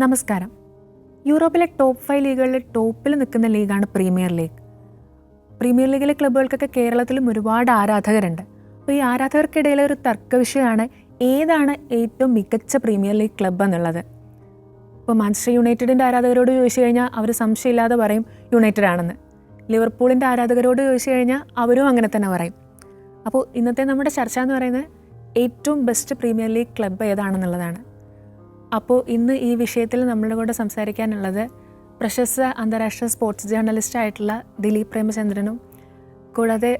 നമസ്കാരം. യൂറോപ്പിലെ top five ലീഗുകളിൽ ടോപ്പിൽ നിൽക്കുന്ന ലീഗാണ് പ്രീമിയർ ലീഗ്. പ്രീമിയർ ലീഗിലെ ക്ലബ്ബുകൾക്കൊക്കെ കേരളത്തിലും ഒരുപാട് ആരാധകരുണ്ട്. അപ്പോൾ ഈ ആരാധകർക്കിടയിലെ ഒരു തർക്ക വിഷയമാണ് ഏതാണ് ഏറ്റവും മികച്ച പ്രീമിയർ ലീഗ് ക്ലബ്ബ് എന്നുള്ളത്. ഇപ്പോൾ മാഞ്ചസ്റ്റർ യുണൈറ്റഡിന്റെ ആരാധകരോട് ചോദിച്ചു കഴിഞ്ഞാൽ അവർ സംശയമില്ലാതെ പറയും യുണൈറ്റഡ് ആണെന്ന്. ലിവർപൂളിന്റെ ആരാധകരോട് ചോദിച്ചു കഴിഞ്ഞാൽ അവരും അങ്ങനെ തന്നെ പറയും. അപ്പോൾ ഇന്നത്തെ നമ്മുടെ ചർച്ച എന്ന് പറയുന്നത് ഏറ്റവും ബെസ്റ്റ് പ്രീമിയർ ലീഗ് ക്ലബ്ബ് ഏതാണെന്നുള്ളതാണ്. അപ്പോൾ ഇന്ന് ഈ വിഷയത്തിൽ നമ്മളുടെ കൂടെ സംസാരിക്കാനുള്ളത് പ്രശസ്ത അന്താരാഷ്ട്ര സ്പോർട്സ് ജേർണലിസ്റ്റ് ആയിട്ടുള്ള ദിലീപ് പ്രേമചന്ദ്രനും കൂടാതെ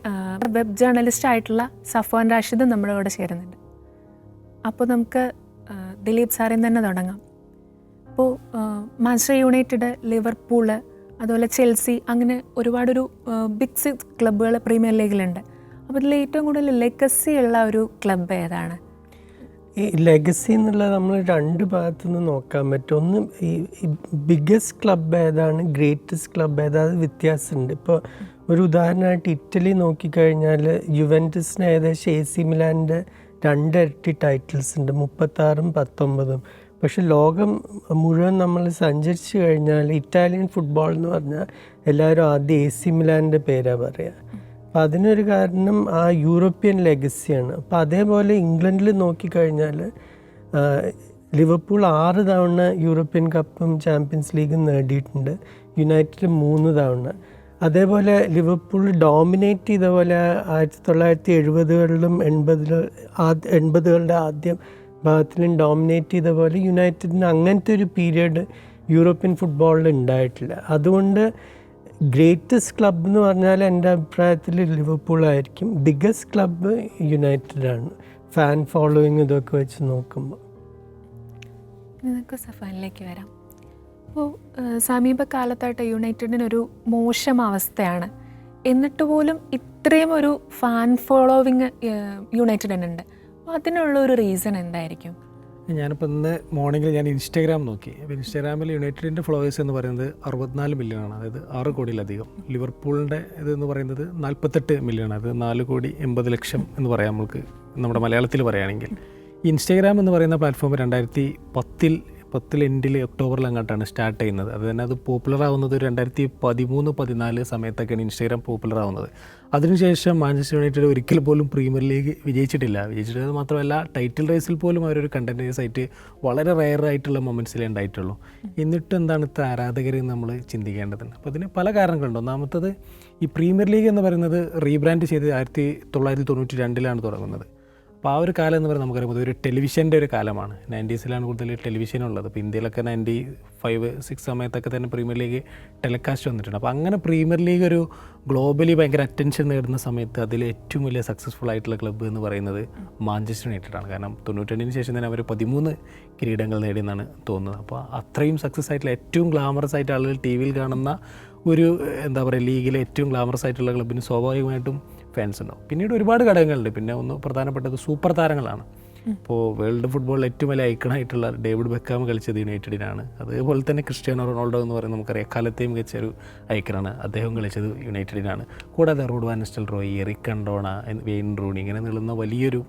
വെബ് ജേർണലിസ്റ്റ് ആയിട്ടുള്ള സഫ്വാൻ റാഷിദും നമ്മുടെ കൂടെ ചേരുന്നുണ്ട്. അപ്പോൾ നമുക്ക് ദിലീപ് സാറിൽ തന്നെ തുടങ്ങാം. അപ്പോൾ മാഞ്ചസ്റ്റർ യുണൈറ്റഡ് ലിവർപൂൾ അതുപോലെ ചെൽസി അങ്ങനെ ഒരുപാടൊരു ബിഗ് സിക്സ് ക്ലബ്ബുകൾ പ്രീമിയർ ലീഗിലുണ്ട്. അപ്പോൾ ഇതിൽ ഏറ്റവും കൂടുതൽ ലെഗസി ഉള്ള ഒരു ക്ലബ്ബ് ഏതാണ്? ഈ ലെഗസി എന്നുള്ളത് നമ്മൾ രണ്ട് ഭാഗത്തു നിന്ന് നോക്കാൻ പറ്റും. ഒന്ന് ഈ ബിഗ്ഗസ്റ്റ് ക്ലബ് ഏതാണ് ഗ്രേറ്റസ്റ്റ് ക്ലബ് ഏതാ അത് വ്യത്യാസമുണ്ട്. ഇപ്പോൾ ഒരു ഉദാഹരണമായിട്ട് ഇറ്റലി നോക്കിക്കഴിഞ്ഞാൽ യുവന്റസിന് ഏകദേശം എ സി മിലാന്റെ രണ്ടിരട്ടി ടൈറ്റിൽസ് ഉണ്ട്. മുപ്പത്താറും പത്തൊമ്പതും. പക്ഷെ ലോകം മുഴുവൻ നമ്മൾ സഞ്ചരിച്ചു കഴിഞ്ഞാൽ ഇറ്റാലിയൻ ഫുട്ബോൾ എന്ന് പറഞ്ഞാൽ എല്ലാവരും ആദ്യം എ സി മിലാന്റെ പേരാണ് പറയുക. അപ്പം അതിനൊരു കാരണം ആ യൂറോപ്യൻ ലെഗസിയാണ്. അപ്പം അതേപോലെ ഇംഗ്ലണ്ടിൽ നോക്കിക്കഴിഞ്ഞാൽ ലിവർപൂൾ ആറ് തവണ യൂറോപ്യൻ കപ്പും ചാമ്പ്യൻസ് ലീഗും നേടിയിട്ടുണ്ട്. യുണൈറ്റഡ് മൂന്ന് തവണ. അതേപോലെ ലിവർപൂൾ ഡോമിനേറ്റ് ചെയ്ത പോലെ ആയിരത്തി തൊള്ളായിരത്തി എഴുപതുകളിലും എൺപതിലും ആദ്യ എൺപതുകളുടെ ആദ്യം ഭാഗത്തിലും ഡോമിനേറ്റ് ചെയ്ത പോലെ യുണൈറ്റഡിന് അങ്ങനത്തെ ഒരു പീരീഡ് യൂറോപ്യൻ ഫുട്ബോളിൽ ഉണ്ടായിട്ടില്ല. അതുകൊണ്ട് ഗ്രേറ്റസ്റ്റ് ക്ലബ് എന്ന് പറഞ്ഞാൽ എന്റെ അഭിപ്രായത്തിൽ ലിവർപൂൾ ആയിരിക്കും. ബിഗസ്റ്റ് ക്ലബ്ബ് യുണൈറ്റഡ് ആണ്. ഫാൻ ഫോളോയിങ് ഇതൊക്കെ വെച്ച് നോക്കുമ്പോൾ. നമുക്ക് സഫാനിലേക്ക് വരാം. അപ്പോൾ സമീപകാലത്തായിട്ട് യുണൈറ്റഡിനൊരു മോശം അവസ്ഥയാണ്. എന്നിട്ട് പോലും ഇത്രയും ഒരു ഫാൻ ഫോളോവിങ് യുണൈറ്റഡിനുണ്ട് അപ്പോൾ അതിനുള്ള ഒരു റീസൺ എന്തായിരിക്കും? ഞാനിപ്പോൾ ഇന്ന് മോർണിംഗിൽ ഞാൻ ഇൻസ്റ്റാഗ്രാം നോക്കി. അപ്പോൾ ഇൻസ്റ്റാഗ്രാമിൽ യുണൈറ്റഡിന്റെ ഫോളോവേഴ്സ് എന്ന് പറയുന്നത് അറുപത്തിനാല് മില്യൺ ആണ്. അതായത് ആറ് കോടിയിലധികം. ലിവർപൂളിന്റെ ഇത് എന്ന് പറയുന്നത് നാൽപ്പത്തെട്ട് മില്യൺ അത് നാല് കോടി എൺപത് ലക്ഷം എന്ന് പറയാം നമുക്ക് നമ്മുടെ മലയാളത്തിൽ പറയുകയാണെങ്കിൽ ഇൻസ്റ്റാഗ്രാം എന്ന് പറയുന്ന പ്ലാറ്റ്ഫോം രണ്ടായിരത്തി പത്തിൽ പത്തിൽ എൻഡിൽ ഒക്ടോബറിൽ അങ്ങോട്ടാണ് സ്റ്റാർട്ട് ചെയ്യുന്നത്. അത് തന്നെ അത് പോപ്പുലർ ആവുന്നത് രണ്ടായിരത്തി പതിമൂന്ന് പതിനാല് സമയത്തൊക്കെയാണ് ഇൻസ്റ്റാഗ്രാം പോപ്പുലർ ആവുന്നത്. അതിനുശേഷം മാഞ്ചസ്റ്റർ യുണൈറ്റഡ് ഒരിക്കൽ പോലും പ്രീമിയർ ലീഗ് വിജയിച്ചിട്ടില്ല. വിജയിച്ചിട്ടത് മാത്രമല്ല ടൈറ്റിൽ റേസിൽ പോലും അവരൊരു കണ്ടന്റേഴ്സ് ആയിട്ട് വളരെ റയർ ആയിട്ടുള്ള മൊമെന്റ്സിലേ ഉണ്ടായിട്ടുള്ളൂ. എന്നിട്ട് എന്താണ് ഇത്ര ആരാധകരെ നമ്മൾ ചിന്തിക്കേണ്ടത് അപ്പോൾ അതിന് പല കാരണങ്ങളുണ്ട്. ഒന്നാമത്തത് ഈ പ്രീമിയർ ലീഗ് എന്ന് പറയുന്നത് റീബ്രാൻഡ് ചെയ്ത് ആയിരത്തി തൊള്ളായിരത്തി തൊണ്ണൂറ്റി രണ്ടിലാണ് തുടങ്ങുന്നത്. അപ്പോൾ ആ ഒരു കാലം എന്ന് പറയുന്നത് നമുക്കറിയാം. ഒരു ടെലിവിഷന്റെ ഒരു കാലമാണ്. നയന്റീസിലാണ് കൂടുതൽ ടെലിവിഷൻ ഉള്ളത് അപ്പോൾ ഇന്ത്യയിലൊക്കെ നയന്റി ഫൈവ് സിക്സ് സമയത്തൊക്കെ തന്നെ പ്രീമിയർ ലീഗ് ടെലികാസ്റ്റ് വന്നിട്ടുണ്ട്. അപ്പോൾ അങ്ങനെ പ്രീമിയർ ലീഗ് ഒരു ഗ്ലോബലി ഭയങ്കര അറ്റൻഷൻ നേടുന്ന സമയത്ത് അതിൽ ഏറ്റവും വലിയ സക്സസ്ഫുൾ ആയിട്ടുള്ള ക്ലബ്ബ് എന്ന് പറയുന്നത് മാഞ്ചസ്റ്റർ യുണൈറ്റഡ് ആണ് കാരണം തൊണ്ണൂറ്റിരണ്ടിന് ശേഷം തന്നെ അവർ പതിമൂന്ന് കിരീടങ്ങൾ നേടിയെന്നാണ് തോന്നുന്നത്. അപ്പോൾ അത്രയും സക്സസ് ആയിട്ടുള്ള ഏറ്റവും ഗ്ലാമറസ് ആയിട്ട് ആളുകൾ ടി വിയിൽ കാണുന്ന ഒരു എന്താ പറയുക ലീഗിലെ ഏറ്റവും ഗ്ലാമറസ് ആയിട്ടുള്ള ക്ലബിന് സ്വാഭാവികമായിട്ടും ഫാൻസ് ഉണ്ടാവും. പിന്നീട് ഒരുപാട് ഘടകങ്ങളുണ്ട്. പിന്നെ ഒന്ന് പ്രധാനപ്പെട്ടത് സൂപ്പർ താരങ്ങളാണ്. ഇപ്പോൾ വേൾഡ് ഫുട്ബോളിൽ ഏറ്റവും വലിയ ഐക്കണായിട്ടുള്ള ഡേവിഡ് ബെക്കാം കളിച്ചത് യുണൈറ്റഡിനാണ്. അതേപോലെ തന്നെ ക്രിസ്ത്യാനോ റൊണാൾഡോ എന്ന് പറയുന്നത് നമുക്കറിയാം. കാലത്തെയും മികച്ച ഒരു ഐക്കണാണ് അദ്ദേഹം കളിച്ചത് യുണൈറ്റഡിനാണ്. കൂടാതെ Ruud van Nistelrooy Eric Cantona Wayne Rooney ഇങ്ങനെ നീളുന്ന വലിയൊരു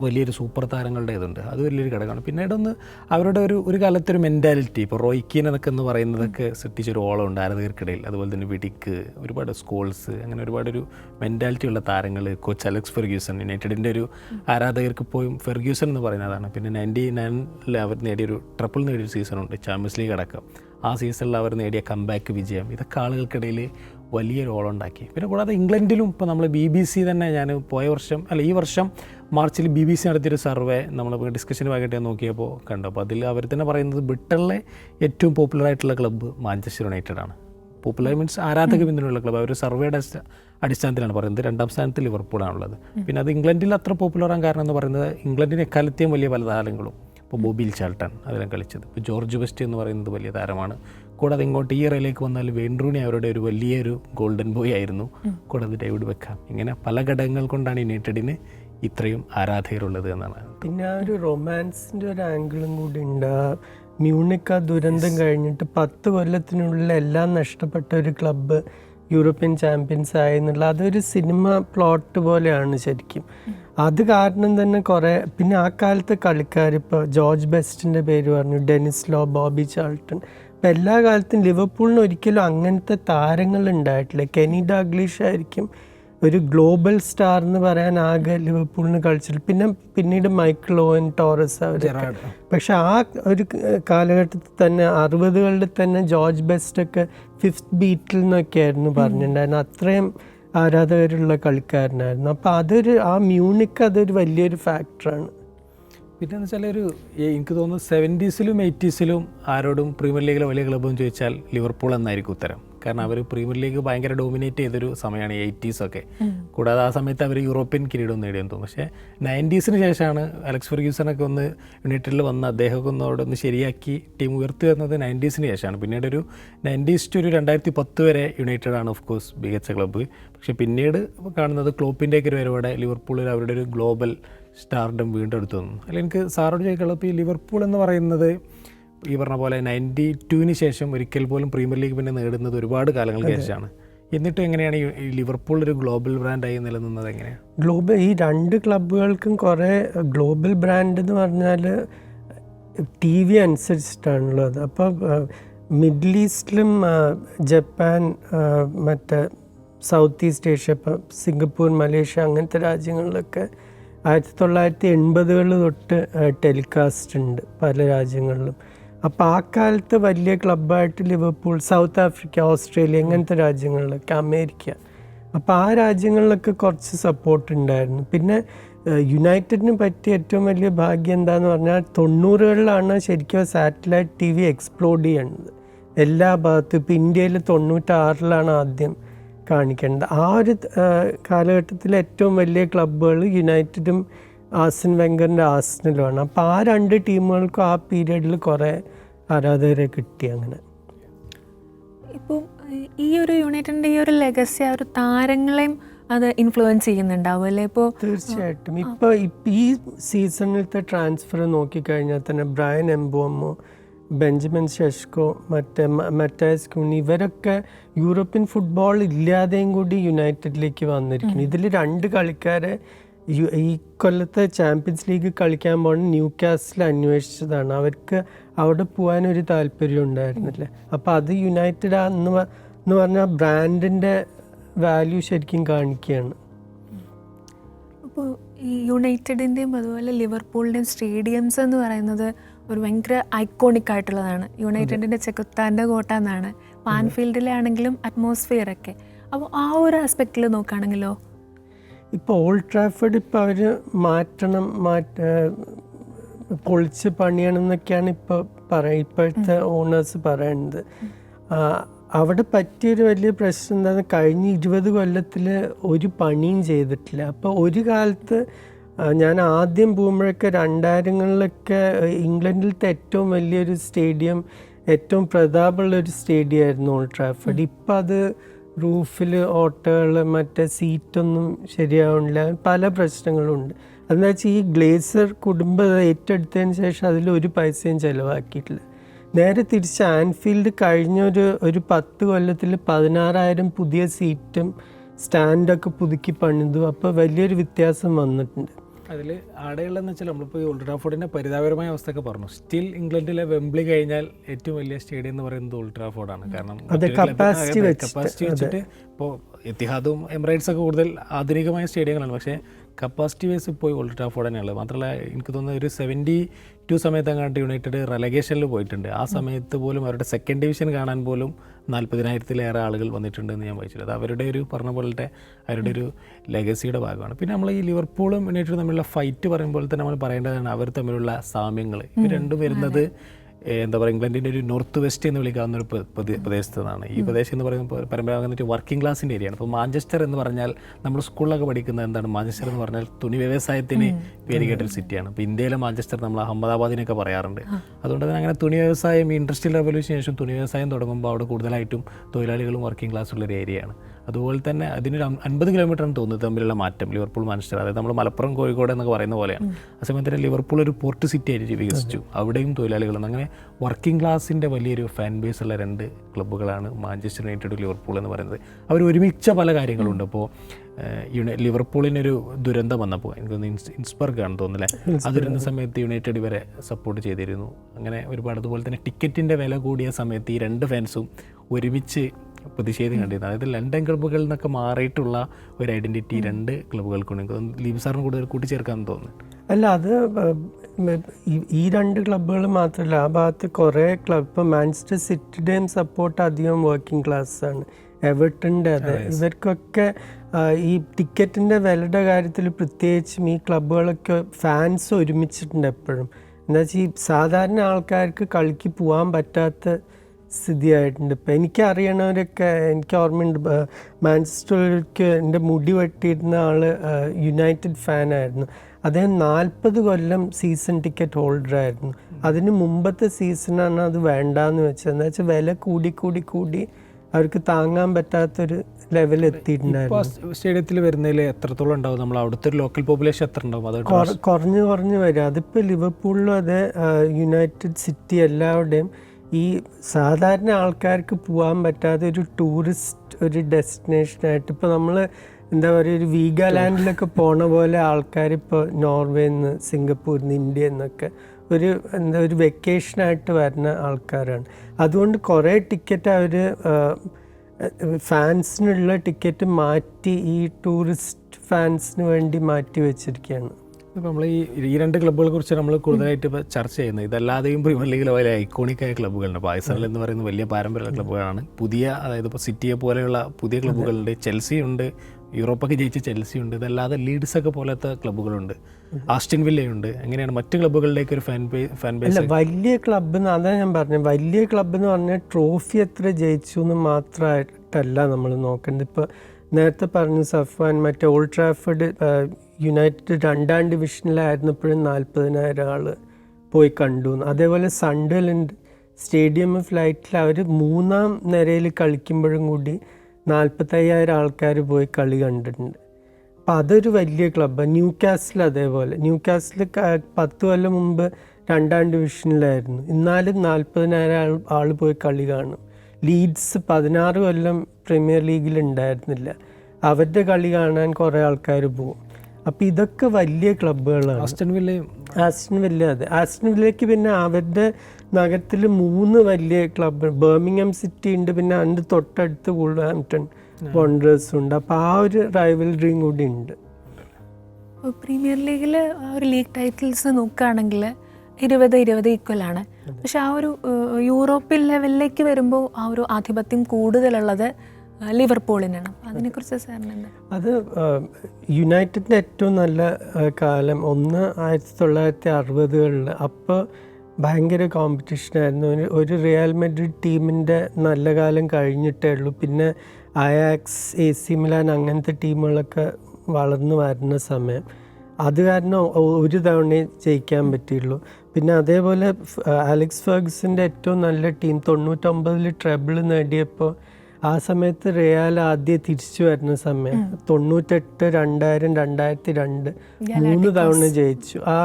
വലിയൊരു സൂപ്പർ താരങ്ങളുടെ ഇതുണ്ട്. അത് വലിയൊരു ഘടകമാണ്. പിന്നീട് ഒന്ന് അവരുടെ ഒരു ഒരു കാലത്തൊരു മെന്റാലിറ്റി ഇപ്പോൾ റോയ്ക്കീൻ എന്ന് പറയുന്നതൊക്കെ സൃഷ്ടിച്ചൊരു ഓളം ഉണ്ട് ആരാധകർക്കിടയിൽ. അതുപോലെ തന്നെ വിടിക്ക് ഒരുപാട് സ്കോൾസ് അങ്ങനെ ഒരുപാടൊരു മെന്റാലിറ്റി ഉള്ള താരങ്ങൾ കോച്ച് അലക്സ് ഫെർഗ്യൂസൺ യുണൈറ്റഡിന്റെ ഒരു ആരാധകർക്ക് പോയും ഫെർഗ്യൂസൺ എന്ന് പറയുന്നതാണ്. പിന്നെ നയന്റി നയനിൽ അവർ നേടിയൊരു ട്രിപ്പിൾ നേടിയൊരു ഉണ്ട് ചാമ്പ്യൻസ് ലീഗ് അടക്കം. ആ സീസണിൽ അവർ നേടിയ കംബാക്ക് വിജയം. ഇതൊക്കെ ആളുകൾക്കിടയിൽ വലിയ റോൾ ഉണ്ടാക്കി. പിന്നെ കൂടാതെ ഇംഗ്ലണ്ടിലും ഇപ്പോൾ നമ്മൾ ബി ബി സി തന്നെ ഞാൻ പോയ വർഷം അല്ല ഈ വർഷം മാർച്ചിൽ ബി ബി സി നടത്തിയൊരു സർവേ നമ്മൾ ഡിസ്കഷന് ഭാഗമായിട്ട് ഞാൻ നോക്കിയപ്പോൾ കണ്ടു. അപ്പോൾ അതിൽ അവർ തന്നെ പറയുന്നത് ബ്രിട്ടനിലെ ഏറ്റവും പോപ്പുലർ ആയിട്ടുള്ള ക്ലബ്ബ് മാഞ്ചസ്റ്റർ യുണൈറ്റഡ് ആണ്. പോപ്പുലർ മീൻസ് ആരാധക പിന്തുണയുള്ള ക്ലബ്ബ് അവർ സർവേയുടെ അടിസ്ഥാനത്തിലാണ് പറയുന്നത്. രണ്ടാം സ്ഥാനത്ത് ലിവർപൂളാണുള്ളത് പിന്നെ അത് ഇംഗ്ലണ്ടിൽ അത്ര പോപ്പുലർ ആകാൻ കാരണം എന്ന് പറയുന്നത് ഇംഗ്ലണ്ടിന് എക്കാലത്തെയും വലിയ പല താരങ്ങളും ഇപ്പോൾ ബോബിൽ ചാൾട്ടൺ അതെല്ലാം കളിച്ചത്. ഇപ്പോൾ ജോർജ് ബെസ്റ്റ് എന്ന് പറയുന്നത് വലിയ താരമാണ്. കൂടാതെ ഇങ്ങോട്ട് ഈ ഇറയിലേക്ക് വന്നാൽ വെയിൻറൂണി അവരുടെ ഒരു വലിയൊരു ഗോൾഡൻ ബോയ് ആയിരുന്നു. കൂടാതെ ഡേവിഡ് വെക്കാം ഇങ്ങനെ പല ഘടകങ്ങൾ കൊണ്ടാണ് യുണൈറ്റഡിന് ഇത്രയും ആരാധകരുള്ളത് എന്നാണ്. പിന്നെ ആ ഒരു റൊമാൻസിന്റെ ഒരു ആംഗിളും കൂടി ഉണ്ട്. മ്യൂണിക് ആ ദുരന്തം കഴിഞ്ഞിട്ട് പത്ത് കൊല്ലത്തിനുള്ളിൽ എല്ലാം നഷ്ടപ്പെട്ട ഒരു ക്ലബ്ബ് യൂറോപ്യൻ ചാമ്പ്യൻസ് ആയെന്നുള്ള അതൊരു സിനിമ പ്ലോട്ട് പോലെയാണ് ശരിക്കും. അത് കാരണം തന്നെ കുറേ പിന്നെ ആ കാലത്തെ കളിക്കാർ ഇപ്പോൾ ജോർജ് ബെസ്റ്റിന്റെ പേര് പറഞ്ഞു. Denis Law Bobby Charlton. അപ്പം എല്ലാ കാലത്തും ലിവർപൂളിന് ഒരിക്കലും അങ്ങനത്തെ താരങ്ങൾ ഉണ്ടായിട്ടില്ല. കെനി ഡാഗ്ലിഷ് ആയിരിക്കും ഒരു ഗ്ലോബൽ സ്റ്റാർ എന്ന് പറയാൻ ആകെ ലിവർപൂളിന് കളിച്ചിട്ട് പിന്നെ പിന്നീട് മൈക്കിൾ ഓവൻ ടോറസ് അവർ പക്ഷെ ആ ഒരു കാലഘട്ടത്തിൽ തന്നെ അറുപതുകളിൽ തന്നെ ജോർജ് ബെസ്റ്റൊക്കെ ഫിഫ്ത്ത് ബീറ്റിൽ നിന്നൊക്കെ ആയിരുന്നു പറഞ്ഞിട്ടുണ്ടായിരുന്നു അത്രയും ആരാധകരുള്ള കളിക്കാരനായിരുന്നു. അപ്പോൾ അതൊരു ആ മ്യൂണിക്ക് അതൊരു വലിയൊരു ഫാക്ടറാണ് പിന്നെ എന്ന് വെച്ചാൽ ഒരു എനിക്ക് തോന്നുന്നു സെവന്റീസിലും എയ്റ്റീസിലും ആരോടും പ്രീമിയർ ലീഗിലെ വലിയ ക്ലബ്ബെന്ന് ചോദിച്ചാൽ ലിവർപൂൾ എന്നായിരിക്കും ഉത്തരം. കാരണം അവർ പ്രീമിയർ ലീഗ് ഭയങ്കര ഡോമിനേറ്റ് ചെയ്തൊരു സമയമാണ് എയ്റ്റീസ് ഒക്കെ. കൂടാതെ ആ സമയത്ത് അവർ യൂറോപ്യൻ കിരീടം നേടിയെന്ന് തോന്നുന്നു. പക്ഷേ നയന്റീസിന് ശേഷമാണ് അലക്സ് ഫെർഗ്യൂസനൊക്കെ ഒന്ന് യുണൈറ്റഡിൽ വന്ന് അദ്ദേഹമൊക്കെ ഒന്ന് അവിടെ ഒന്ന് ശരിയാക്കി ടീം ഉയർത്തി വരുന്നത് നയന്റീസിന് ശേഷമാണ്. പിന്നീട് ഒരു നയന്റീസ് ടു ഒരു രണ്ടായിരത്തി പത്ത് വരെ യുണൈറ്റഡ് ആണ് ഓഫ് കോഴ്സ് മികച്ച ക്ലബ്ബ്. പക്ഷേ പിന്നീട് കാണുന്നത് ക്ലോപ്പിന്റെയൊക്കെ ഒരു വരവോടെ ലിവർപൂളിൽ അവരുടെ ഒരു ഗ്ലോബൽ സ്റ്റാർഡം വീണ്ടെടുത്തു തന്നു. അല്ലെങ്കിൽ എനിക്ക് സാറോട് ചോദിക്കാനുള്ളത് ഇപ്പോൾ ഈ ലിവർപൂൾ എന്ന് പറയുന്നത് ഈ പറഞ്ഞ പോലെ നയന്റി ടുവിന് ശേഷം ഒരിക്കൽ പോലും പ്രീമിയർ ലീഗ് പിന്നെ നേടുന്നത് ഒരുപാട് കാലങ്ങൾക്ക് ശേഷമാണ്. എന്നിട്ടും എങ്ങനെയാണ് ഈ- ലിവർപൂൾ ഒരു ഗ്ലോബൽ ബ്രാൻഡായി നിലനിന്നത് എങ്ങനെയാണ് ഗ്ലോബൽ ഈ രണ്ട് ക്ലബുകൾക്കും കുറേ ഗ്ലോബൽ ബ്രാൻഡ് എന്ന് പറഞ്ഞാൽ ടി വി അനുസരിച്ചിട്ടാണുള്ളത്. അപ്പോൾ മിഡിൽ ഈസ്റ്റിലും ജപ്പാൻ മറ്റേ സൗത്ത് ഈസ്റ്റ് ഏഷ്യ ഇപ്പം സിംഗപ്പൂർ മലേഷ്യ അങ്ങനത്തെ രാജ്യങ്ങളിലൊക്കെ ആയിരത്തി തൊള്ളായിരത്തി എൺപതുകളിൽ തൊട്ട് ടെലികാസ്റ്റ് ഉണ്ട് പല രാജ്യങ്ങളിലും. അപ്പോൾ ആ കാലത്ത് വലിയ ക്ലബ്ബായിട്ട് ലിവർപൂൾ സൗത്ത് ആഫ്രിക്ക ഓസ്ട്രേലിയ അങ്ങനത്തെ രാജ്യങ്ങളിലൊക്കെ അമേരിക്ക. അപ്പോൾ ആ രാജ്യങ്ങളിലൊക്കെ കുറച്ച് സപ്പോർട്ട് ഉണ്ടായിരുന്നു. പിന്നെ യുണൈറ്റഡിന് പറ്റിയ ഏറ്റവും വലിയ ഭാഗ്യം എന്താന്ന് പറഞ്ഞാൽ തൊണ്ണൂറുകളിലാണ് ശരിക്കും സാറ്റലൈറ്റ് ടി വി എക്സ്പ്ലോഡ് ചെയ്യുന്നത് എല്ലാ ഭാഗത്തും ഇപ്പോൾ ഇന്ത്യയിൽ തൊണ്ണൂറ്റാറിലാണ് ആദ്യം കാണിക്കേണ്ടത്. ആ ഒരു കാലഘട്ടത്തിൽ ഏറ്റവും വലിയ ക്ലബ്ബുകൾ യുണൈറ്റഡും ആസിൻ വെങ്കറിന്റെ ആസിനിലുമാണ് അപ്പോൾ ആ രണ്ട് ടീമുകൾക്കും ആ പീരീഡിൽ കുറേ ആരാധകരെ കിട്ടി അങ്ങനെ. ഇപ്പോൾ ഈ ഒരു യുണൈറ്റഡിന്റെ ഈ ഒരു ലെഗസി ആ ഒരു താരങ്ങളെയും അത് ഇൻഫ്ലുവൻസ് ചെയ്യുന്നുണ്ടാവും അല്ലേ? ഇപ്പോൾ തീർച്ചയായിട്ടും. ഇപ്പോൾ ഈ സീസണിലത്തെ ട്രാൻസ്ഫർ നോക്കിക്കഴിഞ്ഞാൽ തന്നെ ബ്രയൻ എംബോമോ ബെഞ്ചമിൻ ഷെഷ്കോ മറ്റേ മറ്റാസ് കുണി ഇവരൊക്കെ യൂറോപ്യൻ ഫുട്ബോൾ ഇല്ലാതെയും കൂടി യുണൈറ്റഡിലേക്ക് വന്നിരിക്കുന്നു. ഇതിൽ രണ്ട് കളിക്കാരെ ഈ കൊല്ലത്തെ ചാമ്പ്യൻസ് ലീഗ് കളിക്കാൻ പോകുന്ന ന്യൂ കാസ്റ്റിൽ അന്വേഷിച്ചതാണ്. അവർക്ക് അവിടെ പോകാൻ ഒരു താല്പര്യം ഉണ്ടായിരുന്നില്ല. അപ്പോൾ അത് യുണൈറ്റഡ് എന്ന് എന്ന് പറഞ്ഞാൽ ബ്രാൻഡിന്റെ വാല്യൂ ശരിക്കും കാണിക്കുകയാണ്. അപ്പോൾ ഈ യുണൈറ്റഡിന്റെയും അതുപോലെ ലിവർപൂളിന്റെയും സ്റ്റേഡിയംസ് എന്ന് പറയുന്നത് ഒരു ഭയങ്കര ഐക്കോണിക് ആയിട്ടുള്ളതാണ്. യുണൈറ്റഡിന്റെ ചെക്കുത്താന്റെ കോട്ട എന്നാണ്. പാൻഫീൽഡിലെ ആണെങ്കിലും അറ്റ്മോസ്ഫിയർ ഒക്കെ. അപ്പോൾ ആ ഒരു ആസ്പെക്റ്റിൽ നോക്കുകയാണെങ്കിലോ ഇപ്പോൾ ഓൾഡ് ട്രാഫേർഡ് ഇപ്പോൾ അവർ മാറ്റണം മാറ്റ പൊളിച്ച് പണിയണം എന്നൊക്കെയാണ് ഇപ്പോൾ പറയുക ഇപ്പോഴത്തെ ഓണേഴ്സ് പറയുന്നത് അവിടെ പറ്റിയൊരു വലിയ പ്രശ്നം എന്താണെന്ന് കഴിഞ്ഞ ഇരുപത് കൊല്ലത്തിൽ ഒരു പണിയും ചെയ്തിട്ടില്ല. അപ്പോൾ ഒരു കാലത്ത് ഞാൻ ആദ്യം പോകുമ്പോഴൊക്കെ രണ്ടായിരങ്ങളിലൊക്കെ ഇംഗ്ലണ്ടിലത്തെ ഏറ്റവും വലിയൊരു സ്റ്റേഡിയം ഏറ്റവും പ്രതാപമുള്ള ഒരു സ്റ്റേഡിയം ആയിരുന്നു ഓൾഡ് ട്രാഫർഡ്. ഇപ്പം അത് റൂഫിൽ ഓട്ടകൾ മറ്റേ സീറ്റൊന്നും ശരിയാവുന്നില്ല പല പ്രശ്നങ്ങളുണ്ട് അതെന്ന് വെച്ചാൽ ഈ ഗ്ലേസർ കുടുംബം ഏറ്റെടുത്തതിന് ശേഷം അതിൽ ഒരു പൈസയും ചിലവാക്കിയിട്ടില്ല. നേരെ തിരിച്ച് ആൻഫീൽഡ് കഴിഞ്ഞൊരു ഒരു പത്ത് കൊല്ലത്തിൽ പതിനാറായിരം പുതിയ സീറ്റും സ്റ്റാൻഡൊക്കെ പുതുക്കി പണിതു. അപ്പോൾ വലിയൊരു വ്യത്യാസം വന്നിട്ടുണ്ട്. അതിൽ ആടെയുള്ളതെന്ന് വെച്ചാൽ നമ്മളിപ്പോൾ ഈ ഓൾഡ് ട്രാഫോർഡിന്റെ പരിതാപകരമായ അവസ്ഥയൊക്കെ പറഞ്ഞു. സ്റ്റിൽ ഇംഗ്ലണ്ടിലെ വെംബ്ലി കഴിഞ്ഞാൽ ഏറ്റവും വലിയ സ്റ്റേഡിയം എന്ന് പറയുന്നത് ഓൾഡ് ട്രാഫോർഡാണ് കാരണം കപ്പാസിറ്റി വെച്ചിട്ട് ഇപ്പോൾ എത്തിഹാദും എമിറേറ്റ്സ് ഒക്കെ കൂടുതൽ ആധുനികമായ സ്റ്റേഡിയങ്ങളാണ്. പക്ഷേ കപ്പാസിറ്റി വൈസ് പോയി ഓൾഡ് ട്രാഫോർഡ് തന്നെയുള്ളത് മാത്രമല്ല എനിക്ക് തോന്നുന്നത് ഒരു സെവന്റി ടു സമയത്ത് അങ്ങോട്ട് യുണൈറ്റഡ് റെലഗേഷനിൽ പോയിട്ടുണ്ട്. ആ സമയത്ത് പോലും അവരുടെ സെക്കൻഡ് ഡിവിഷൻ കാണാൻ പോലും നാൽപ്പതിനായിരത്തിലേറെ ആളുകൾ വന്നിട്ടുണ്ടെന്ന് ഞാൻ വായിച്ചിട്ടുണ്ട്. അത് അവരുടെ ഒരു പറഞ്ഞ പോലത്തെ അവരുടെ ഒരു ലെഗസിയുടെ ഭാഗമാണ്. പിന്നെ നമ്മൾ ഈ ലിവർപൂളും യുണൈറ്റഡും തമ്മിലുള്ള ഫൈറ്റ് പറയുമ്പോൾ തന്നെ നമ്മൾ പറയേണ്ടതാണ് അവർ തമ്മിലുള്ള സാമ്യങ്ങൾ ഇവർ രണ്ടും വരുന്നത് എന്താ പറയുക ഇംഗ്ലണ്ടിന്റെ ഒരു നോർത്ത് വെസ്റ്റ് എന്ന് വിളിക്കാവുന്ന ഒരു പ്രദേശത്ത് പ്രദേ- നിന്നാണ് ഈ പ്രദേശം എന്ന് പറയുമ്പോൾ പരമ്പരാഗത വർക്കിംഗ് ക്ലാസിന്റെ ഏരിയയാണ്. അപ്പോൾ മാഞ്ചസ്റ്റർ എന്ന് പറഞ്ഞാൽ നമ്മൾ സ്കൂളിലൊക്കെ പഠിക്കുന്ന എന്താണ്? മാഞ്ചസ്റ്റർ എന്ന് പറഞ്ഞാൽ തുണി വ്യവസായത്തിന് പേര് കേട്ടൊരു സിറ്റിയാണ്. അപ്പോൾ ഇന്ത്യയിലെ മാഞ്ചസ്റ്റർ നമ്മൾ അഹമ്മദാബാദിനൊക്കെ പറയാറുണ്ട്. അതുകൊണ്ട് തന്നെ അങ്ങനെ തുണി വ്യവസായം ഇൻഡസ്ട്രിയൽ റവല്യൂഷന് ശേഷം തുണി വ്യവസായം തുടങ്ങുമ്പോൾ അവിടെ കൂടുതലായിട്ടും തൊഴിലാളികളും വർക്കിംഗ് ക്ലാസ് ഉള്ള ഒരു ഏരിയയാണ്. അതുപോലെ തന്നെ അതിനൊരു അൻപത് കിലോമീറ്ററാണ് തോന്നുന്നത് തമ്മിലുള്ള മാറ്റം. ലിവർപൂൾ മാഞ്ചസ്റ്റർ അതായത് നമ്മൾ മലപ്പുറം കോഴിക്കോട് എന്നൊക്കെ പറയുന്ന പോലെയാണ്. ആ സമയത്ത് തന്നെ ലിവർപൂൾ ഒരു പോർട്ട് സിറ്റി ആയിട്ട് വികസിച്ചു. അവിടെയും തൊഴിലാളികളും അങ്ങനെ വർക്കിംഗ് ക്ലാസിന്റെ വലിയൊരു ഫാൻ ബേസ് ഉള്ള രണ്ട് ക്ലബ്ബുകളാണ് മാഞ്ചസ്റ്റർ യുണൈറ്റഡ് ലിവർപൂൾ എന്ന് പറയുന്നത്. അവർ ഒരുമിച്ച പല കാര്യങ്ങളുണ്ട്. അപ്പോൾ യുണൈ ലിവർപൂളിനൊരു ദുരന്തം വന്നപ്പോൾ എനിക്ക് തോന്നുന്നു ഇൻസ്ബർഗ് ആണ് തോന്നുന്നില്ലേ? ആ ദുരന്ത സമയത്ത് യുണൈറ്റഡ് ഇവരെ സപ്പോർട്ട് ചെയ്തിരുന്നു. അങ്ങനെ ഒരുപാട് അതുപോലെ തന്നെ ടിക്കറ്റിന്റെ വില കൂടിയ സമയത്ത് ഈ രണ്ട് ഫാൻസും ഒരുമിച്ച് പ്രതിഷേധം കണ്ടിരുന്നത്. അതായത് ലണ്ടൻ ക്ലബ്ബുകളിൽ നിന്നൊക്കെ മാറിയിട്ടുള്ള ഒരു ഐഡന്റിറ്റി രണ്ട് ക്ലബ്ബുകൾക്കുണ്ട് ലീവ് സാറിന് കൂടുതൽ കൂട്ടിച്ചേർക്കാമെന്ന് തോന്നുന്നു. അല്ല അത് ഈ- രണ്ട് ക്ലബ്ബുകൾ മാത്രമല്ല ആ ഭാഗത്ത് കുറേ ക്ലബ് ഇപ്പോൾ മാഞ്ചസ്റ്റർ സിറ്റിയുടെയും സപ്പോർട്ട് അധികം വർക്കിംഗ് ക്ലാസ് ആണ്. എവർട്ടന്റെ അതെ ഇവർക്കൊക്കെ ഈ ടിക്കറ്റിന്റെ വിലയുടെ കാര്യത്തിൽ പ്രത്യേകിച്ചും ഈ ക്ലബ്ബുകളൊക്കെ ഫാൻസ് ഒരുമിച്ചിട്ടുണ്ട് എപ്പോഴും. എന്താ വെച്ചാൽ ഈ സാധാരണ ആൾക്കാർക്ക് കളിക്ക് പോകാൻ പറ്റാത്ത സ്ഥിതിയായിട്ടുണ്ട്. ഇപ്പം എനിക്ക് അറിയണവരൊക്കെ എനിക്ക് ഓർമ്മയുണ്ട് മാഞ്ചസ്റ്ററിലേക്ക് എന്റെ മുടി വെട്ടിയിരുന്ന ആൾ യുണൈറ്റഡ് ഫാനായിരുന്നു. അദ്ദേഹം നാൽപ്പത് കൊല്ലം സീസൺ ടിക്കറ്റ് ഹോൾഡറായിരുന്നു. അതിന് മുമ്പത്തെ സീസണാണ് അത് വേണ്ടാന്ന് വെച്ചത്. എന്താ വെച്ചാൽ വില കൂടി കൂടി കൂടി അവർക്ക് താങ്ങാൻ പറ്റാത്തൊരു ലെവൽ എത്തിയിട്ടുണ്ടായിരുന്നു. സ്റ്റേഡിയത്തിൽ വരുന്നതിൽ എത്രത്തോളം ഉണ്ടാവും? നമ്മൾ അവിടുത്തെ ഒരു ലോക്കൽ പോപ്പുലേഷൻ എത്ര ഉണ്ടാവും? അത് കുറഞ്ഞ് കുറഞ്ഞ് വരും. അതിപ്പോൾ ലിവർപൂളിലും അതെ യുണൈറ്റഡ് സിറ്റി എല്ലാവരുടെയും ഈ സാധാരണ ആൾക്കാർക്ക് പോകാൻ പറ്റാത്ത ഒരു ടൂറിസ്റ്റ് ഒരു ഡെസ്റ്റിനേഷനായിട്ട് ഇപ്പോൾ നമ്മൾ എന്താ പറയുക ഒരു വീഗാലാൻഡിലൊക്കെ പോണ പോലെ ആൾക്കാർ ഇപ്പോൾ നോർവേയിൽ നിന്ന് സിംഗപ്പൂരിൽ നിന്ന് ഇന്ത്യയിൽ നിന്നൊക്കെ ഒരു എന്താ ഒരു വെക്കേഷനായിട്ട് വരുന്ന ആൾക്കാരാണ്. അതുകൊണ്ട് കുറേ ടിക്കറ്റ് അവർ ഫാൻസിനുള്ള ടിക്കറ്റ് മാറ്റി ഈ ടൂറിസ്റ്റ് ഫാൻസിന് വേണ്ടി മാറ്റി വെച്ചിരിക്കുകയാണ് ഇപ്പോൾ നമ്മൾ ഈ ഈ രണ്ട് ക്ലബ്ബുകളെ കുറിച്ച് നമ്മൾ കൂടുതലായിട്ട് ഇപ്പോൾ ചർച്ച ചെയ്യുന്നത്. ഇതല്ലാതെയും പ്രീമിയർ ലീഗിലെ വലിയ ഐക്കോണിക് ആയ ക്ലബ്ബുകളുണ്ട് ഐസറിൽ എന്ന് പറയുന്ന വലിയ പാരമ്പര്യ ക്ലബ്ബുകളാണ്. പുതിയ അതായത് ഇപ്പോൾ സിറ്റിയെ പോലെയുള്ള പുതിയ ക്ലബ്ബുകളുണ്ട്. ചെൽസി ഉണ്ട്. യൂറോപ്പൊക്കെ ജയിച്ച ചെൽസി ഉണ്ട്. ഇതല്ലാതെ ലീഡ്സ് ഒക്കെ പോലത്തെ ക്ലബ്ബുകളുണ്ട്. ആസ്റ്റിൻ വില്ലയുണ്ട് എങ്ങനെയാണ് മറ്റ് ക്ലബ്ബുകളിലേക്ക് ഒരു ഫാൻ ഫാൻ ബേസ്? വലിയ ക്ലബ്ബ് അതാണ് ഞാൻ പറഞ്ഞത് വലിയ ക്ലബ്ബ് എന്ന് പറഞ്ഞാൽ ട്രോഫി എത്ര ജയിച്ചു എന്ന് മാത്രമായിട്ടല്ല നമ്മൾ നോക്കേണ്ടത്. ഇപ്പോൾ നേരത്തെ പറഞ്ഞു സഫാൻ മറ്റേ ഓൾഡ് ട്രാഫർഡ് യുണൈറ്റഡ് രണ്ടാം ഡിവിഷനിലായിരുന്നപ്പോഴും നാൽപ്പതിനായിരം ആൾ പോയി കണ്ടു. അതേപോലെ സൺഡർലൻഡ് സ്റ്റേഡിയം ഫ്ലൈറ്റിൽ അവർ മൂന്നാം നിരയിൽ കളിക്കുമ്പോഴും കൂടി നാൽപ്പത്തയ്യായിരം ആൾക്കാർ പോയി കളി കണ്ടിട്ടുണ്ട്. അപ്പം അതൊരു വലിയ ക്ലബ്ബാണ് ന്യൂ കാസിൽ അതേപോലെ ന്യൂ കാസിൽ പത്ത് കൊല്ലം മുമ്പ് രണ്ടാം ഡിവിഷനിലായിരുന്നു എന്നാലും നാൽപ്പതിനായിരം ആൾ ആൾ പോയി കളി കാണും. ലീഡ്സ് പതിനാറ് കൊല്ലം പ്രീമിയർ ലീഗിൽ ഉണ്ടായിരുന്നില്ല. അവരുടെ കളി കാണാൻ കുറേ ആൾക്കാർ പോകും അപ്പം ഇതൊക്കെ വലിയ ക്ലബ്ബുകളാണ്. ആസ്റ്റൺ വില്ലയും. ആസ്റ്റൺ വില്ല അതെ. ആസ്റ്റൺ വില്ലയ്ക്ക് പിന്നെ അവരുടെ നഗരത്തിൽ മൂന്ന് വലിയ ക്ലബ്ബ് ബർമിംഗം സിറ്റി ഉണ്ട് പിന്നെ അതിന്റെ തൊട്ടടുത്ത് വൂൾഹാംപ്ടൺ വണ്ടേഴ്സ് ഉണ്ട്. അപ്പോൾ ആ ഒരു റൈവൽറിയും കൂടി ഉണ്ട്. പ്രീമിയർ ലീഗിൽ ആ ഒരു ലീഗ് ടൈറ്റിൽസ് നോക്കുകയാണെങ്കിൽ ഇരുപത് ഇരുപത് ഈക്വലാണ് പക്ഷെ ആ ഒരു യൂറോപ്യൻ ലെവലിലേക്ക് വരുമ്പോൾ ആ ഒരു ആധിപത്യം കൂടുതലുള്ളത് ലിവർപൂളിനാണ്. അതിനെക്കുറിച്ച് അത് യുണൈറ്റഡിന്റെ ഏറ്റവും നല്ല കാലം ഒന്ന് ആയിരത്തി തൊള്ളായിരത്തി അറുപതുകളിൽ അപ്പോൾ ഭയങ്കര കോമ്പറ്റീഷനായിരുന്നു ഒരു ഒരു റിയൽ മെഡ്രിഡ് ടീമിന്റെ നല്ല കാലം കഴിഞ്ഞിട്ടേ ഉള്ളൂ. പിന്നെ അയാക്സ് എ സി മിലാൻ അങ്ങനത്തെ ടീമുകളൊക്കെ വളർന്നു വരുന്ന സമയം. അത് കാരണം ഒരു തവണയെ ജയിക്കാൻ പറ്റിയുള്ളൂ. പിന്നെ അതേപോലെ അലക്സ് ഫേഗ്സിന്റെ ഏറ്റവും നല്ല ടീം തൊണ്ണൂറ്റൊമ്പതിൽ ട്രബിൾ നേടിയപ്പോൾ ആ സമയത്ത് റിയാൽ ആദ്യം തിരിച്ചു വരുന്ന സമയം തൊണ്ണൂറ്റെട്ട് രണ്ടായിരം രണ്ടായിരത്തി രണ്ട് മൂന്ന് തവണ ജയിച്ചു. ആ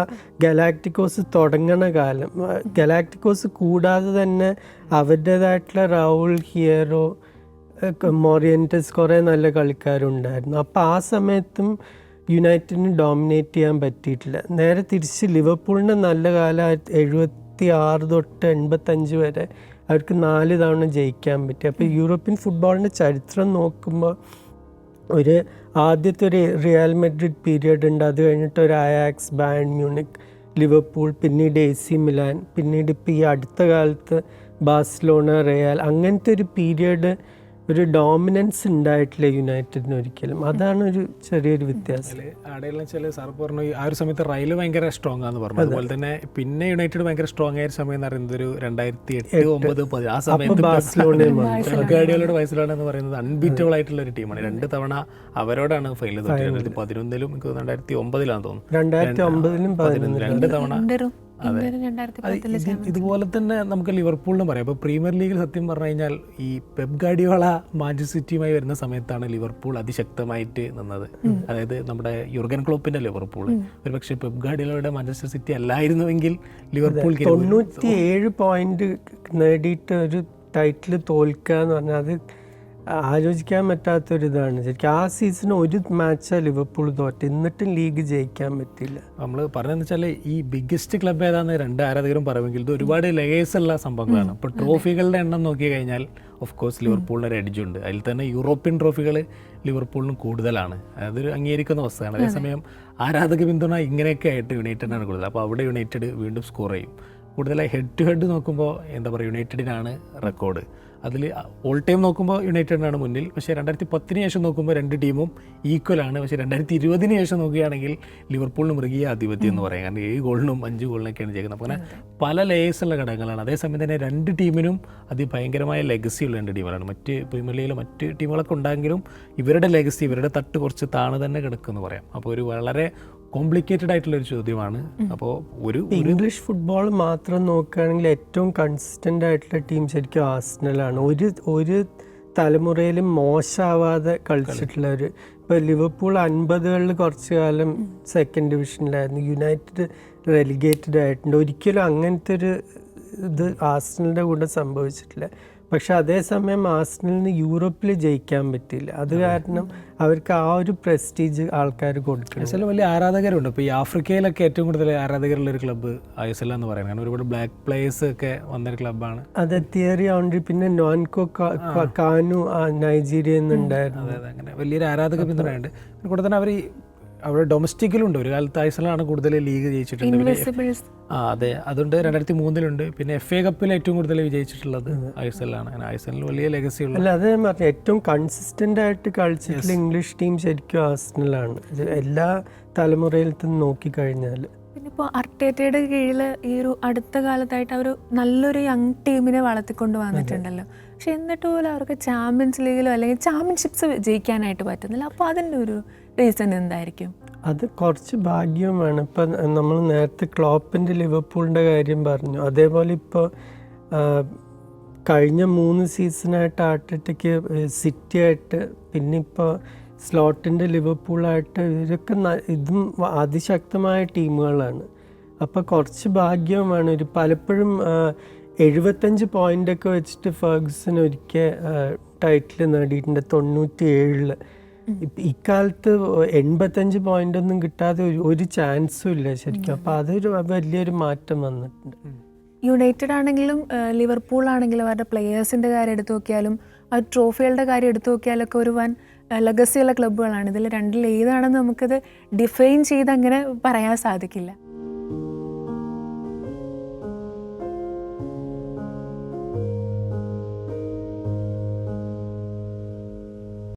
ഗലാക്ടിക്കോസ് തുടങ്ങണ കാലം. ഗലാക്ടിക്കോസ് കൂടാതെ തന്നെ അവരുടേതായിട്ടുള്ള റൗൾ ഹിയറോ മൊറിയന്റസ് കുറേ നല്ല കളിക്കാരുണ്ടായിരുന്നു. അപ്പോൾ ആ സമയത്തും യുണൈറ്റഡിന് ഡോമിനേറ്റ് ചെയ്യാൻ പറ്റിയിട്ടില്ല. നേരെ തിരിച്ച് ലിവർപൂളിന്റെ നല്ല കാലം എഴുപത്തി ആറ് തൊട്ട് എൺപത്തഞ്ച് വരെ അവർക്ക് നാല് തവണ ജയിക്കാൻ പറ്റി. അപ്പോൾ യൂറോപ്യൻ ഫുട്ബോളിന്റെ ചരിത്രം നോക്കുമ്പോൾ ഒരു ആദ്യത്തെ ഒരു റിയൽ മെഡ്രിഡ് പീരിയഡ് ഉണ്ട്. അത് കഴിഞ്ഞിട്ട് ഒരു അയാക്സ് ബാൻ മ്യൂണിക് ലിവർപൂൾ പിന്നീട് എ സി മിലാൻ പിന്നീട് ഇപ്പോൾ ഈ അടുത്ത കാലത്ത് ബാഴ്സലോണ റിയാൽ അങ്ങനത്തെ ഒരു പീരിയഡ് ഒരു ഡോമിനൻസ് ഉണ്ടായിട്ടില്ല യുണൈറ്റഡിന് ഒരിക്കലും. അതാണ് ഒരു ചെറിയൊരു വ്യത്യാസം. അവിടെയുള്ള ചില സാർ പറഞ്ഞു ആ ഒരു സമയത്ത് റയൽ ഭയങ്കര സ്ട്രോങ് ആണെന്ന് പറഞ്ഞു. അതുപോലെ തന്നെ പിന്നെ യുണൈറ്റഡ് ഭയങ്കര സ്ട്രോങ് ആയ സമയം എന്ന് പറയുന്നത് ഒരു രണ്ടായിരത്തി എട്ട്. ഒമ്പത് പതി- ആ സമയത്ത് ബാഴ്സലോണയും ഗാഡിയോളയുടെ വയസ്സിലാണ് എന്ന് പറയുന്നത് അൺബീറ്റബിൾ ആയിട്ടുള്ള ഒരു ടീമാണ് രണ്ട് തവണ അവരോടാണ് ഫൈനൽ പതിനൊന്നിലും എനിക്ക് രണ്ടായിരത്തി ഒമ്പതിലാണെന്ന് തോന്നുന്നു. രണ്ടായിരത്തി ഒമ്പതിലും രണ്ട് തവണ ഇതുപോലെ തന്നെ നമുക്ക് ലിവർപൂളിനും പറയാം. ഇപ്പോൾ പ്രീമിയർ ലീഗിൽ സത്യം പറഞ്ഞു കഴിഞ്ഞാൽ ഈ പെപ് ഗാഡിയോള മാഞ്ചസ്റ്റർ സിറ്റിയുമായി വരുന്ന സമയത്താണ് ലിവർപൂൾ അതിശക്തമായിട്ട് നിന്നത്. അതായത് നമ്മുടെ യുർഗൻ ക്ലോപ്പിന്റെ ലിവർപൂൾ ഒരു പക്ഷേ പെപ് ഗാഡിയോളയുടെ മാഞ്ചസ്റ്റർ സിറ്റി അല്ലായിരുന്നുവെങ്കിൽ ലിവർപൂൾ തൊണ്ണൂറ്റി ഏഴ് പോയിന്റ് നേടിയിട്ട് ഒരു ടൈറ്റിൽ തോൽക്കുക എന്ന് പറഞ്ഞാൽ അത് ആലോചിക്കാൻ പറ്റാത്തൊരിതാണ്. ശരിക്കും ആ സീസൺ ഒരു മാച്ചാണ് ലിവർപൂൾ തോറ്റ. എന്നിട്ടും ലീഗ് ജയിക്കാൻ പറ്റില്ല. നമ്മൾ പറഞ്ഞതെന്ന് വെച്ചാൽ ഈ ബിഗ്ഗസ്റ്റ് ക്ലബ് ഏതാന്ന് രണ്ട് ആരാധകരും പറയുമെങ്കിൽ ഇത് ഒരുപാട് ലേയേഴ്സ് ഉള്ള സംഭവങ്ങളാണ്. ഇപ്പോൾ ട്രോഫികളുടെ എണ്ണം നോക്കി കഴിഞ്ഞാൽ ഓഫ് കോഴ്സ് ലിവർപൂളിന് ഒരു അടിച്ചുണ്ട് ഉണ്ട്. അതിൽ തന്നെ യൂറോപ്യൻ ട്രോഫികൾ ലിവർപൂളിന് കൂടുതലാണ്. അതൊരു അംഗീകരിക്കുന്ന അവസ്ഥയാണ്. അതേസമയം ആരാധക പിന്തുണ ഇങ്ങനെയൊക്കെ ആയിട്ട് യുണൈറ്റഡാണ് കൂടുതൽ. അപ്പോൾ അവിടെ യുണൈറ്റഡ് വീണ്ടും സ്കോർ ചെയ്യും. കൂടുതലായി ഹെഡ് ടു ഹെഡ് നോക്കുമ്പോൾ എന്താ പറയുക യുണൈറ്റഡിനാണ് റെക്കോർഡ് അതിൽ ഓൾ ടൈം നോക്കുമ്പോൾ യുണൈറ്റഡിനാണ് മുന്നിൽ. പക്ഷേ രണ്ടായിരത്തി പത്തിന് ശേഷം നോക്കുമ്പോൾ രണ്ട് ടീമും ഈക്വലാണ് പക്ഷേ രണ്ടായിരത്തി ഇരുപതിന് ശേഷം നോക്കുകയാണെങ്കിൽ ലിവർപൂളിന് മൃഗീയ ആധിപത്യം എന്ന് പറയാം. കാരണം ഏഴ് ഗോളിനും അഞ്ച് ഗോളിനൊക്കെയാണ് ചെയ്യുന്നത് അപ്പോൾ അങ്ങനെ പല ലേയേഴ്സുള്ള ഘടകങ്ങളാണ്. അതേസമയം തന്നെ രണ്ട് ടീമിനും അതിഭയങ്കരമായ ലെഗസി ഉള്ള രണ്ട് ടീമുകളാണ്. മറ്റ് പ്രീമിയർ ലീഗിലെ മറ്റ് ടീമുകളൊക്കെ ഉണ്ടെങ്കിലും ഇവരുടെ ലെഗസി ഇവരുടെ തട്ട് കുറച്ച് താണു തന്നെ കിടക്കുമെന്ന് പറയാം. അപ്പോൾ ഒരു വളരെ കോംപ്ലിക്കേറ്റഡ് ആയിട്ടുള്ള ഒരു ചോദ്യമാണ് അപ്പോൾ ഒരു ഇംഗ്ലീഷ് ഫുട്ബോൾ മാത്രം നോക്കുകയാണെങ്കിൽ ഏറ്റവും കൺസിസ്റ്റന്റ് ആയിട്ടുള്ള ടീം ശരിക്കും ആസ്നലാണ് ഒരു ഒരു തലമുറയിലും മോശമാവാതെ കളിച്ചിട്ടുള്ള ഒരു ഇപ്പോൾ ലിവർപൂൾ അൻപതുകളിൽ കുറച്ച് കാലം സെക്കൻഡ് ഡിവിഷനിലായിരുന്നു യുണൈറ്റഡ് റെലിഗേറ്റഡ് ആയിട്ടുണ്ട്. ഒരിക്കലും അങ്ങനത്തെ ഒരു ഇത് ആസ്നലിന്റെ കൂടെ സംഭവിച്ചിട്ടില്ല. പക്ഷെ അതേസമയം ആസ്നലിന് യൂറോപ്പിൽ ജയിക്കാൻ പറ്റില്ല അത് കാരണം അവർക്ക് ആ ഒരു പ്രസ്റ്റീജ് ആൾക്കാർ കൊടുക്കണം. ചില വലിയ ആരാധകരുണ്ട്. ഇപ്പോൾ ഈ ആഫ്രിക്കയിലൊക്കെ ഏറ്റവും കൂടുതൽ ആരാധകരുള്ള ഒരു ക്ലബ്ബ് ഐ എസ് എൽ എന്ന് പറയുന്നത്. കാരണം ഒരുപാട് ബ്ലാക്ക് പ്ലേയേഴ്സ് ഒക്കെ വന്നൊരു ക്ലബ്ബാണ് അതെ തിയറി ഉണ്ട് പിന്നെ നോൻകോ കാനു നൈജീരിയ എന്നുണ്ടായിരുന്നു. അതെ അങ്ങനെ വലിയൊരു ആരാധക പിന്തുണയുണ്ട്. കൂടെ തന്നെ അവർ അവിടെ ഡൊമസ്റ്റിക്കിലുണ്ട് ഒരു കാലത്ത് ഐ എസ് എല്ലാണ് കൂടുതൽ ലീഗ് ജയിച്ചിട്ടുള്ളത്. ആ അതെ. അതുണ്ട് രണ്ടായിരത്തി മൂന്നിലുണ്ട് പിന്നെ എഫ് എ കപ്പിൽ ഏറ്റവും കൂടുതൽ വിജയിച്ചിട്ടുള്ളത് ഐ എസ് എല്ലാണ് അങ്ങനെ എല്ലിൽ വലിയ ലെഗസി ഉള്ളത് അല്ല അത് പറഞ്ഞു. ഏറ്റവും കൺസിസ്റ്റന്റ് ആയിട്ട് കളിച്ചിട്ടുള്ള ഇംഗ്ലീഷ് ടീം ശരിക്കും ആസ്നലാണ്. എല്ലാ തലമുറയിലത്തും നോക്കിക്കഴിഞ്ഞാൽ പിന്നെ ഇപ്പോൾ അർട്ടേറ്റയുടെ കീഴിൽ ഈ ഒരു അടുത്ത കാലത്തായിട്ട് അവർ നല്ലൊരു യങ് ടീമിനെ വളർത്തിക്കൊണ്ട് വന്നിട്ടുണ്ടല്ലോ. പക്ഷെ എന്നിട്ട് പോലും അവർക്ക് ചാമ്പ്യൻസ് ലീഗിലോ അല്ലെങ്കിൽ ചാമ്പ്യൻഷിപ്സ് ജയിക്കാനായിട്ട് പറ്റുന്നില്ല. അപ്പോൾ അതിന്റെ ഒരു റീസൺ എന്തായിരിക്കും? അത് കുറച്ച് ഭാഗ്യവുമാണ് ഇപ്പം നമ്മൾ നേരത്തെ ക്ലോപ്പിന്റെ ലിവർപൂളിന്റെ കാര്യം പറഞ്ഞു. അതേപോലെ ഇപ്പോൾ കഴിഞ്ഞ മൂന്ന് സീസണായിട്ട് ആർട്ടറ്റയ്ക്ക് സിറ്റി ആയിട്ട് പിന്നെ ഇപ്പോൾ സ്ലോട്ടിന്റെ ലിവർപൂളായിട്ട് ഇവരൊക്കെ ഇതും അതിശക്തമായ ടീമുകളാണ്. അപ്പോൾ കുറച്ച് ഭാഗ്യവുമാണ് ഒരു പലപ്പോഴും എഴുപത്തഞ്ച് പോയിന്റൊക്കെ വെച്ചിട്ട് ഫേഗ്സൺ ഒരിക്കൽ ടൈറ്റിൽ നേടിയിട്ടുണ്ട് തൊണ്ണൂറ്റി ഏഴിൽ ഇക്കാലത്ത് എൺപത്തഞ്ച് പോയിന്റ് ഒന്നും കിട്ടാതെ ഒരു ചാൻസും ഇല്ല ശരിക്കും. അപ്പൊ അതൊരു വലിയൊരു മാറ്റം വന്നിട്ടുണ്ട്. യുണൈറ്റഡ് ആണെങ്കിലും ലിവർപൂൾ ആണെങ്കിലും അവരുടെ പ്ലേയേഴ്സിന്റെ കാര്യം എടുത്തു നോക്കിയാലും ആ ട്രോഫികളുടെ കാര്യം എടുത്തു നോക്കിയാലൊക്കെ ഒരു വൻ ലഗസിയുള്ള ക്ലബ്ബുകളാണ് ഇതിൽ രണ്ടിൽ ഏതാണെന്ന് നമുക്കത് ഡിഫൈൻ ചെയ്ത് അങ്ങനെ പറയാൻ സാധിക്കില്ല.